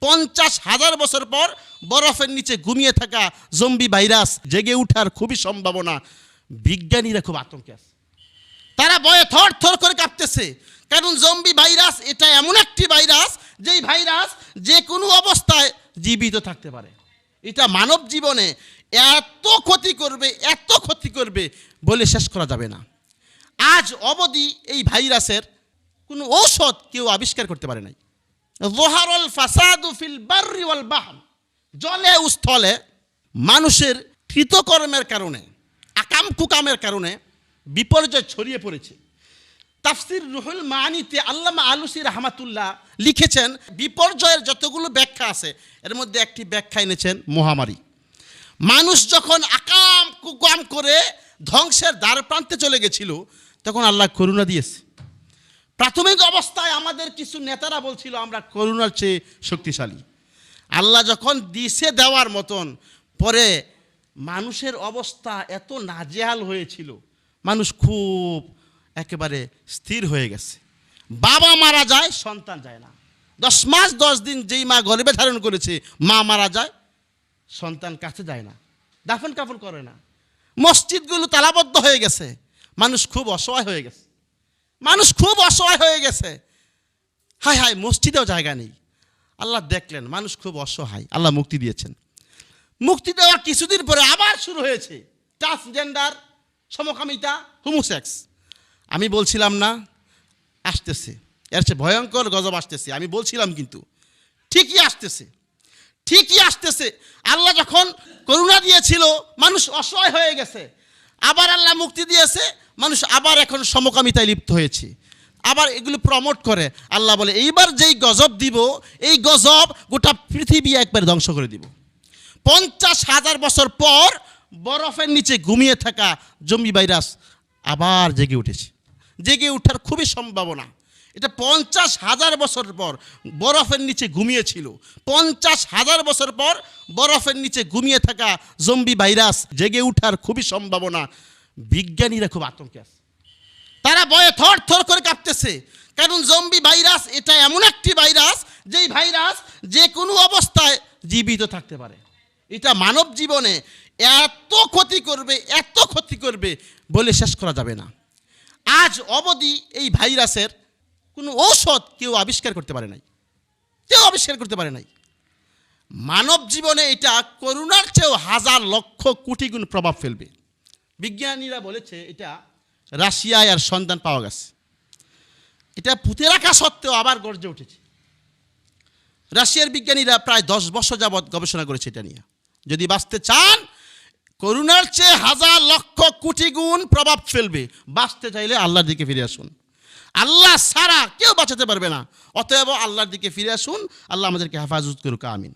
পঞ্চাশ হাজার বছর পর বরফের নিচে ঘুমিয়ে থাকা জম্বি ভাইরাস জেগে উঠার খুবই সম্ভাবনা। বিজ্ঞানীরা খুব আতঙ্কে আছে। তারা বয়ে থর থর করে কাঁপতেছে। কারণ জম্বি ভাইরাস এটা এমন একটি ভাইরাস যেই ভাইরাস যে কোনো অবস্থায় জীবিত থাকতে পারে। এটা মানব জীবনে এত ক্ষতি করবে, এত ক্ষতি করবে বলে শেষ করা যাবে না। আজ অবধি এই ভাইরাসের কোনো ঔষধ কেউ আবিষ্কার করতে পারে নাই। জোহারল ফাসাদু ফিল বাররি ওয়াল বাহর। জলে স্থলে মানুষের কৃতকর্মের কারণে, আকাম কুকামের কারণে বিপর্যয় ছড়িয়ে পড়েছে। তাফসির রুহুল মানিতে আল্লামা আলুসি রহমাতুল্লাহ লিখেছেন, বিপর্যয়ের যতগুলো ব্যাখ্যা আছে, এর মধ্যে একটি ব্যাখ্যা এনেছেন মহামারী। মানুষ যখন আকাম কুকাম করে ধ্বংসের দ্বার প্রান্তে চলে গেছিল, তখন আল্লাহ করুণা দিয়েছে। প্রাথমিক অবস্থায় আমাদের কিছু নেতারা বলছিল, আমরা করুণার চেয়ে শক্তিশালী। আল্লাহ যখন দিছে দেওয়ার মতন, পরে মানুষের অবস্থা এত নাজেহাল হয়েছিল, মানুষ খুব একেবারে স্থির হয়ে গেছে। বাবা মারা যায়, সন্তান যায় না। দশ মাস, দশ দিন যেই মা গর্ভে ধারণ করেছে, মা মারা যায়, সন্তান কাছে যায় না দাফন কাফন করে না। মসজিদগুলো তালাবদ্ধ হয়ে গেছে, মানুষ খুব অসহায় হয়ে গেছে। মানুষ খুব অসহায় হয়ে গেছে। হায় হায়, মসজিদেও জায়গা নেই। আল্লাহ দেখলেন, মানুষ খুব অসহায়। আল্লাহ মুক্তি দিয়েছেন। মুক্তি দেওয়া কিছুদিন পরে আবার শুরু হয়েছে। ট্রান্সজেন্ডার, সমকামিতা হোমোসেক্স আমি বলছিলাম না, আসতেছে। এর চেয়ে ভয়ঙ্কর গজব আসতেছে। আমি বলছিলাম কিন্তু, ঠিকই আসতেছে। ঠিকই আসতেছে। আল্লাহ যখন করুণা দিয়েছিল, মানুষ অসহায় হয়ে গেছে। আবার আল্লাহ মুক্তি দিয়েছে, মানুষ আবার এখন সমকামিতায় লিপ্ত হয়েছে। আবার এগুলো প্রমোট করে। আল্লাহ বলে, এইবার যেই গজব দিব, এই গজব গোটা পৃথিবী একবার ধ্বংস করে দিব। পঞ্চাশ হাজার বছর পর বরফের নিচে ঘুমিয়ে থাকা জম্বি ভাইরাস আবার জেগে উঠেছে। জেগে ওঠার খুবই সম্ভাবনা। এটা পঞ্চাশ হাজার বছর পর বরফের নিচে ঘুমিয়েছিল। পঞ্চাশ হাজার বছর পর বরফের নিচে ঘুমিয়ে থাকা জম্বি ভাইরাস জেগে ওঠার খুবই সম্ভাবনা। বিজ্ঞানীরা খুব আতঙ্কে আছে। তারা বয়ে থর থর করে কাঁপতেছে। কারণ জম্বি ভাইরাস এটা এমন একটি ভাইরাস যেই ভাইরাস যে কোনো অবস্থায় জীবিত থাকতে পারে। এটা মানব জীবনে এত ক্ষতি করবে, এত ক্ষতি করবে বলে শেষ করা যাবে না। আজ অবধি এই ভাইরাসের কোনো ঔষধ কেউ আবিষ্কার করতে পারে নাই। কেউ আবিষ্কার করতে পারে নাই। মানব জীবনে এটা করুণার চেয়েও হাজার লক্ষ কোটি গুণ প্রভাব ফেলবে। বিজ্ঞানীরা বলেছে এটা রাশিয়ায় আর সন্ধান পাওয়া গেছে। এটা পুঁতে রাখা সত্ত্বেও আবার গর্জে উঠেছে। রাশিয়ার বিজ্ঞানীরা প্রায় দশ বছর যাবৎ গবেষণা করেছে এটা নিয়ে। যদি বাঁচতে চান, করুণার চেয়ে হাজার লক্ষ কোটি গুণ প্রভাব ফেলবে। বাঁচতে চাইলে আল্লাহর দিকে ফিরে আসুন। আল্লাহ সারা কেউ বাঁচাতে পারবে না। অতএব আল্লাহর দিকে ফিরে আসুন, আল্লাহ আমাদেরকে হেফাজত করুক, আমিন।